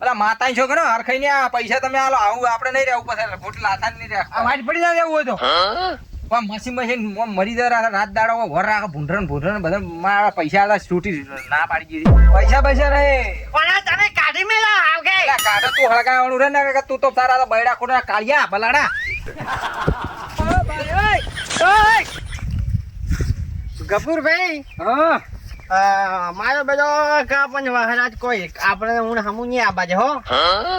પેલા માતા છોકરો હરખાઈ ને આ પૈસા તમે આલો આવું આપણે નહીં રહેવું પછી ભૂટ લાથા નહીં રહે આ વાટ પડી જાય એવું હોય તો. મશીન મશીન મરી જાય રાત દાડો વર રાખે ભૂંઢરણ ભૂંઢરણ બધા મારા પૈસા આલા છૂટી ના પાડી દીધી. પૈસા પૈસા રહે. પણ તમે કાઢી મેલા પેલા કાઢો તું હળગાવાનું રે ને કે તું તો તારા તો બૈડા ખોટા કાળિયા ભલાડા ગફુરભાઈ? હા. અ, મારો બધો કા પણ વહરાજ કોઈ આપણે હું હમું નહીં આ બાજુ હો.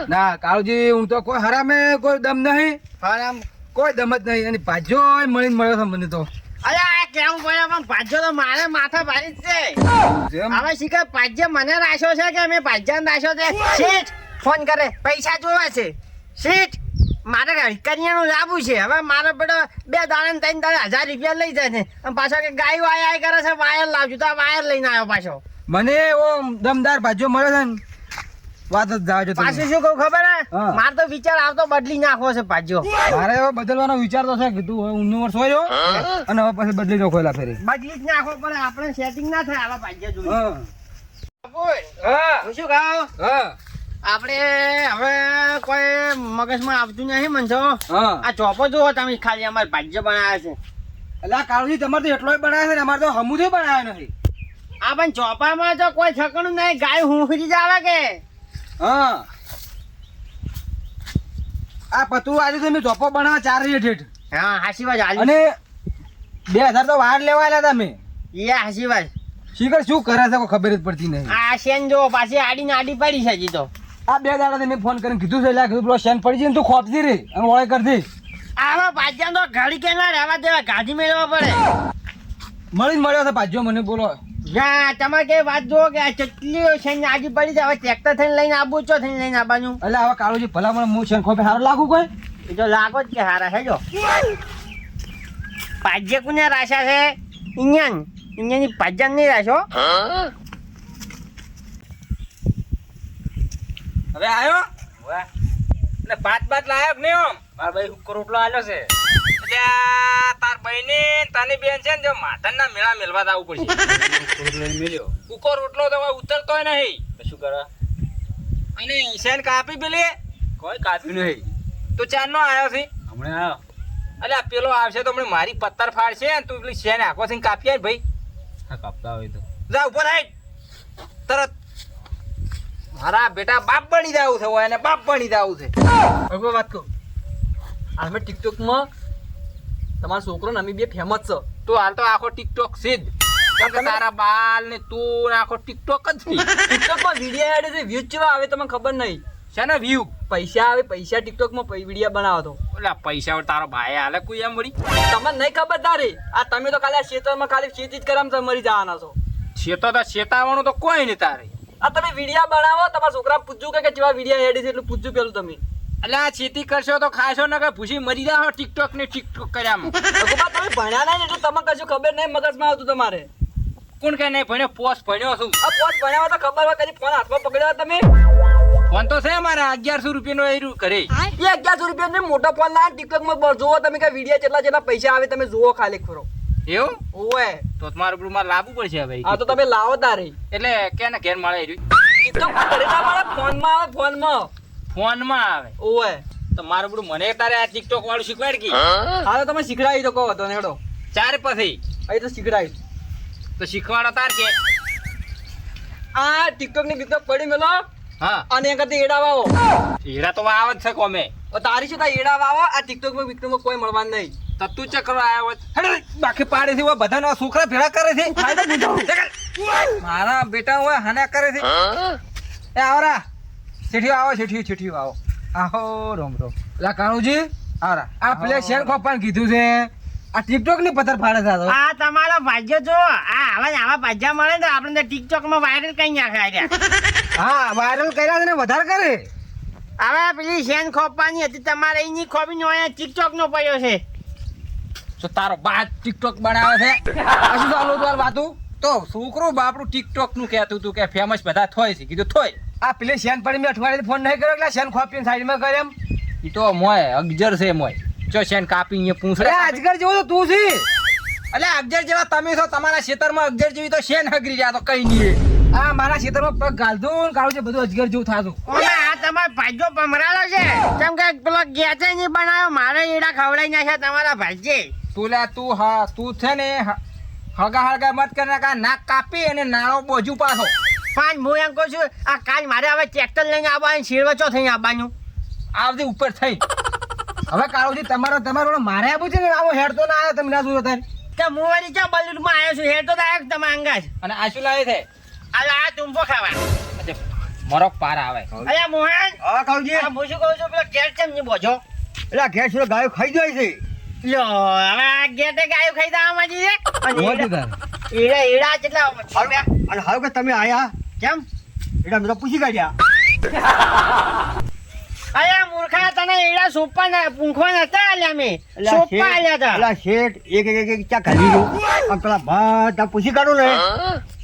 ના કાળુજી હું તો કોઈ હરામે કોઈ દમ નહીં. હરામ. કોઈ દમ જ નહીં અને ભાજો મળીને મળ્યો છે મને તો. અરે આ કેવું પડે પણ પાછો તો મારે માથા ભારી જ છે. જેમ હવે શીખર ભાજ્ય મને રાખ્યો છે કે મેં પાજ્યાને રાખ્યો છે? શીટ ફોન કરે પૈસા જોવા છે. શીટ મારે કરિયાણું લાવવું છે. હવે મારે બધો બે દાડા ને ત્રણ દાડા હજાર રૂપિયા લઈ જાય છે. અને પાછો કે ગાય વાય આય કરે છે વાયર લાવજો. તો વાયર લઈને આવ્યો પાછો. મને એવો દમદાર ભાજો મળ્યો છે ને વાત જ જાજો પાછું શું કહું ખબર હે. મારે તો વિચાર આવતો બદલી નાખવો છે પાછો મારે હવે બદલવાનો વિચાર તો છે કીધું હવે ઊંધું વર્ષ હોય અને હવે પછી બદલી નાખો એલા ફેરી. બદલી જ નાખો પડે આપણે સેટિંગ ના થાય આવા ભાજ્ય જોઈએ હું શું કહું? હા. આપણે હવે કોઈ મગજમાં આવતું નહીં મનસો હા. આ ચોપો જુઓ તમે ખાલી અમારે ભાજ્ય બનાવ્યા છે. એટલે આ કાળુજી તમારે તો એટલો બનાવે છે ને અમારે તો હમુદે બનાવ્યો નથી. આ પણ ચોપામાં તો કોઈ ઠકણું નહીં ગાય હુંફરી જ આવે કે. હા. આ પતું આજે તમે ચોપો બનાવવા ચાર રેટ હેઠ. હા હાસી વાત અને બે હજાર તો વાર લેવા આલ્યા તમે. એ હાસી વાત. શીખર શું કરે છે ખબર જ પડતી નહીં. આ શેન જો પાછી આડી ને આડી પડી છે હજી તો. આ બે દાડા મેં ફોન કરીને કીધું છે એટલે કીધું પેલો શેન પડી જાય ને તું ખોપજી રે અને ઓળે કરતી આવા ભાજ્યા તો ઘડી કે ના રહેવા દેવા ગાડી મેળવવા પડે. મળીને મળ્યો છે પાછો મને બોલો. ના તમારે કઈ વાત જુઓ કે આ ચટલી ને આડી પડી છે હવે ટ્રેક્ટર થઈને લઈને આવવું છો થઈને લઈને આવવાનું એટલે હવે કાળુજી ભલા મને હું શેન ખોપે સારું લાગુ કોઈ? એ તો લાગો જ કે હારા છે જો પાજ્ય કુને રાશા છે ઇન્યાન. ઇન્યાની ભાજ્યા નહીં રાશો હવે આવ્યો ને પાંચ પાંચ લાયક નહીં આમ? મારા ભાઈ હુક્કો રોટલો આવ્યો છે. તાર બહેને તને બેન છે ને જો માધનના મેળા મેળવા આવવું પડશે. કુકો રોટલો તો ઉતરતો નહીં. શું કરે? અને શેન કાપી પેલી? કોઈ કાપ્યું નહીં. તું ચાર નો આવ્યો છે? હમણાં આવ્યો આ પેલો આવશે તો હમણાં મારી પત્તર ફાડશે ને તું પેલી શેન આખો થી કાપી આય ભાઈ. હા કાપતા હોય તો. જા ઉપર આય તરત. મારા બેટા બાપ બની જાવું છે હોય એને બાપ બની જાવું છે. હવે વાત કહું. હાલ મેં ટિકટોકમાં તમારો છોકરો અમે બે ફેમસ છે. તો હાલ તો આખો ટિકટોક છે જ. તારા બાલ ને તું ને આખો ટિકટોક જ ટિકટોકમાં વીડિયો એડ છે વ્યૂ કેવા આવે તમને ખબર નહીં. છે ને વ્યૂ પૈસા આવે પૈસા ટિકટોકમાં વીડિયો બનાવો તો. એટલે પૈસા તારો ભાઈ હાલે કોઈ એમ વળી? તમને નહીં ખબર તારે? આ તમે તો ખાલી આ ખેતરમાં ખાલી ખેતી જ કરવા મરી જવાના છો. શેતો તો શેતાવાનું તો કોઈ નહીં તારે. આ તમે વિડિયા બનાવો તમારા છોકરા પૂછ્યું કે જેવા વીડિયો એડ છે એટલું પૂછ્યું પેલું તમે. એટલે આ ખેતી કરશો તો ખાશો ને કે ભૂસી મરી જાઓ ટિકટોક ને ટિકટોક કર્યામાં. ભગવાન તમે ભણ્યા નહીં એટલે તમને કશું ખબર નહીં મગજમાં આવતું તમારે. કોણ કે નહીં ભણ્યો પોસ્ટ ભણ્યો છું. આ પોચ ભણ્યા હોય તો ખબર હોય કદી ફોન હાથમાં પકડ્યો તમે? ફોન તો છે મારા અગિયારસો રૂપિયાનો એ કરે. એ અગિયારસો રૂપિયાનો મોટો ફોન ના ટિકટોકમાં જોવો તમે કે વિડિયા કેટલા જેટલા પૈસા આવે તમે જુઓ ખાલી ખરો. એવું? ઓએ તો તમારું પેલું મારે લાવવું પડશે હવે આ તો તમે લાવો તારે. એટલે કે ને ઘેર મળે ટિકટોક ઘરે ના ફોન ફોનમાં આવે ફોનમાં. ફોનમાં આવે. ઓએ તો મારું બધું મને તારે આ ટિકટોક વાળું શીખવાડ કી? હા? તો તમે શીખડાવી તો કહો તો નેડો ચાર પછી. અહીં તો શીખડાવી. તો શીખવાડો તાર કે. આ ટિકટોકની ગીતો પડી મેલો. હા. અને એ કરતી એડા વાવો એડા તો આવે જ છે કોમે. તારી શું થાય? એડા વાવો આ ટિકટોકમાં વિકટોક કોઈ મળવાનું નહીં. તો ચક્કર આવ્યો. બાકી પાડે છે બધા છોકરા ભેળા કરે છે. મારા બેટા હોય હાના કરે છે. એ આવરા. છેઠિયો આવો છેઠિયો છેઠિયો આવો. આહો રોમ રોમ. લા કાણુજી આવરા. આ પ્લે શેર ખોપાન કીધું છે. આ ટિકટોકની પથ્થર ફાડે છે આ તમારા ભાજ્ય જો આ આવા આવા ભાજ્યા મળે ને તો આપણે ટિકટોકમાં વાયરલ કઈ નાખે આર્યા. હા વાયરલ કર્યા છે ને વધારે કરે. હવે પેલી શેન ખોપવાની હતી તમારે એની ખોબી નો અહીંયા ટિકટોક નો પડ્યો છે. તો તારો બાપ ટિકટોક બનાવે છે. આ શું ચાલુ હતું વાતું? તો છોકરો બાપડું ટિકટોકનું કહેતું હતું કે ફેમસ બધા થોય છે. કીધું થોય. આ પેલી શેન પડી મેં અઠવાડિયે ફોન નહીં કર્યો એટલે શેન ખોપીને સાઈડમાં કરે એમ. ઈ તો મોય અગજર છે મોય. જો શેન કાપી અહીંયા રે અજગર જેવો તો તું છે. એટલે અગજર જેવા તમે છો તમારા ખેતરમાં અગજર જેવી તો શેન હગરી જાય તો કઈ નહીં આ મારા ખેતરમાં પગ ગાલધું ને કાળું છે બધું અજગર જેવું થાતું. આ તમારો ભાઈજો પમરાળો છે? કેમ કે પેલો ગેચે નહીં બનાવ્યો મારે એડા ખવડાવી નાખ્યા તમારા ભાઈજે. તું લે તું હા તું છે ને હગા હગા મત કરે કા નાક કાપી અને નાળો બોજુ પાછો પાંચ હું એમ કહું છું આ કાલ મારે હવે ટ્રેક્ટર લઈને આવવાનું શીરવચો થઈને આવવાનું આવતી ઉપર થઈ. હવે કાળુજી તમારો તમારો મારે આવું છે ને આવો હેડ તો ના આવે તમે ના તારે કે હું વળી ચો બલુડમાં આવ્યો છું? હેડ તો આવ્યો તમે અંગાજ? અને આ શું લાવે છે? આ આ તુંબો ખાવા. મારો પાર આવે. અરે મોહન હા કાળુજી. હું શું કહું છું પેલો ઘેર કેમ નહીં બોજો? એટલે ઘેર શું ગાયો ખાઈ જાય છે? લો હવે આ ઘેર ગાયો ખાઈ દા માજી છે. ઈડા ઈડા કેટલા હારું, અને હવે કે તમે આયા? કેમ? ઈડા અમે તો પૂછી કાઢ્યા. અરે મૂર્ખા તને ઈડા સોપા ના પૂંખવા નતા આલ્યા મે સોપા આલ્યા તા અલા શેઠ એક એક એક ચા ખાલી જો અન પેલા બધા પૂછી કાઢો ને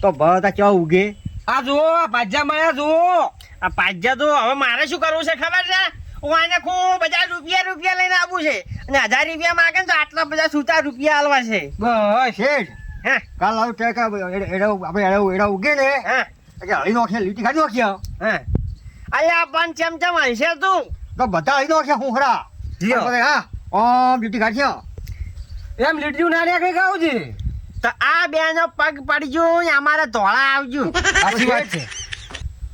તો બધા ચા ઉગે. આ જુઓ આ ભાજ્યા જો જુઓ. આ પાજ્જા તો હવે મારે શું કરવું છે ખબર છે? હું આને ખૂબ બધા રૂપિયા રૂપિયા લઈને આવું છે. અને હજાર રૂપિયા માગે ને તો આટલા બધા સુતા રૂપિયા આલવા છે. બસ શેઠ હે? કાલ આવું તે કે એડા એડા આપણે એડા એડા ઉગે ને હે? એટલે હળી નોખે લીટી કાઢી નોખ્યા હે? અલ્યા પણ ચમ ચમ હશે તું? તો બધા હળી નોખ્યા હું ખરા હા ઓમ લીટી કાઢ્યા એમ લીટ્યું ના રે કઈ ગાવજી તો આ બેનો પગ પડજો ને અમારે ધોળા આવજો. સાચી વાત છે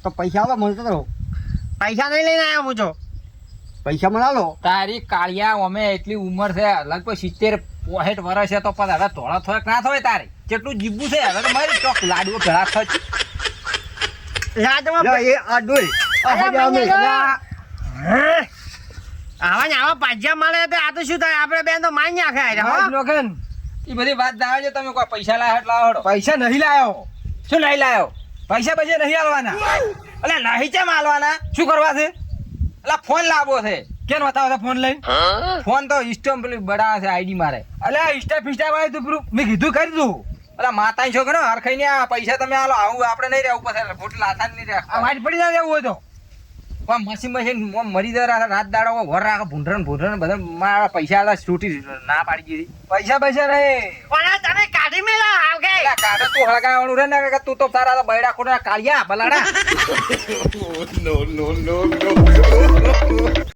તો પૈસા આલો મને તો પૈસા નહીં લઈને આવ્યો હું તો. પૈસા મને તારી કાળિયા અમે એટલી ઉંમર છે લગભગ સિત્તેર પોહેઠ વર્ષ છે તો પણ હવે થોડા થોડાક ના થાય તારે. કેટલું જીબું છે હવે તો મારી ચોક લાડવો ભેળા એ. મને લે, હે? આવા ને આવા પાજ્યા મળે તો આ તો શું થાય? આપણે બેન તો મારી નાખે લોગન, ઈ બધી વાત દાવે છે તમે કોઈ પૈસા લાવ્યા એટલે પૈસા નહીં લાયો. શું નહીં લાયો? પૈસા પૈસા નહીં આલવાના એટલે નહીં કેમ આલવાના શું કરવા છે? એટલે ફોન લાવો છે. કેમ બતાવો ફોન લઈ ફોન તો ઇસ્ટમ પેલી બડા છે આઈડી મારે. એટલે આ ઇન્સ્ટા ફિસ્ટા વાળી તું પેલું મેં કીધું કરી દઉં. એટલે માતા છોકરો હરખાઈ ને? આ પૈસા તમે આલો. આવું આપણે નહીં રહેવું પછી ફૂટ લાથા નહીં રહે આ મારી પડી ના રહેવું હોય તો. પણ મસી મસી મરી દર રાત દાડો વર રાખે ભૂંઢરણ ભૂંઢરણ બધા મારા પૈસા આલા છૂટી ના પાડી દીધી. પૈસા પૈસા રહે પણ તમે કાઢી મેલા આવ કે? કાઢો તું હળગાવાનું રે ને કે તું તો તારા તો બૈડા ખોડા કાળિયા બલાડા. નો નો નો no.